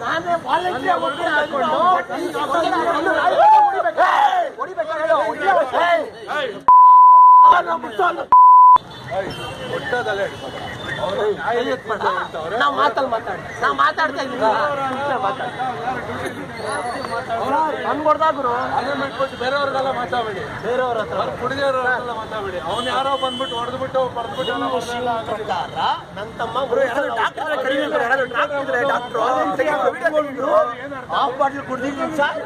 ನಾನೇ ನಾವು ಮಾತಲ್ಲಿ ಮಾತಾಡ ನಾವು ಮಾತಾಡ್ತಾ ಇದ್ದೀವಿ ಅನ್ಕೊಡ್ದಾಗ ಗುರು. ಅದೇ ಬಿಟ್ಬಿಟ್ಟು ಬೇರೆಯವ್ರಿಗೆಲ್ಲ ಮಾತಾಡಬೇಡಿ. ಬೇರೆಯವ್ರ ಹತ್ರ. ಕುಡಿದವ್ರೆಲ್ಲ ಮಾತಾಡಬೇಡಿ. ಅವ್ನು ಯಾರೋ ಬಂದ್ಬಿಟ್ಟು ಹೊಡೆದ್ಬಿಟ್ಟು ಬಡ್ದ್ಬಿಟ್ಟು ಎಲ್ಲ ವಿಷಯ ಪ್ರಕಾರ ನನ್ನ ತಮ್ಮ ಆಫ್ ಬಾಟ್ಲ್ ಕುಡ್ದಿದ್ದೀನಿ ಸರ್.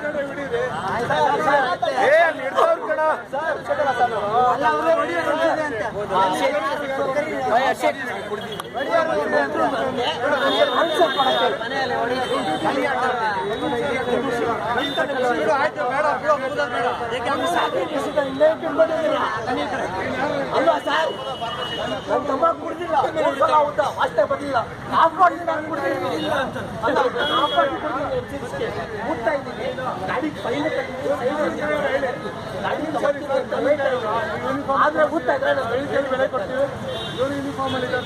ಅಲ್ವಾ ಸರ್ ತಮ್ಮ ಅಷ್ಟೇ ಬರ್ಲಿಲ್ಲ ಆಫ್ ಮಾಡಿ ನಾನು ಅಲ್ಲ ಆಫ್ ಇದ್ದೀನಿ. ಆದ್ರೆ ಕೊಡ್ತೀವಿ ಯೂನಿಫಾರ್ಮ್ ಅಲ್ಲಿ ಬೆಳೆ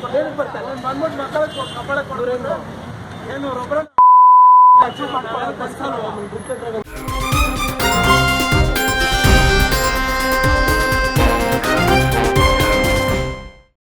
ಕೊಡ್ತೀವಿ ಬರ್ತಾರೆ ಬಂದ್ಬಿಟ್ಟು ಮಕ್ಕಳಿಗೆ ಕಬ್ಬಳ ಕೊಡೋರು ಏನು ರೊಬ್ಬರ 哎，这麻烦了，不是他了，我们不带这个。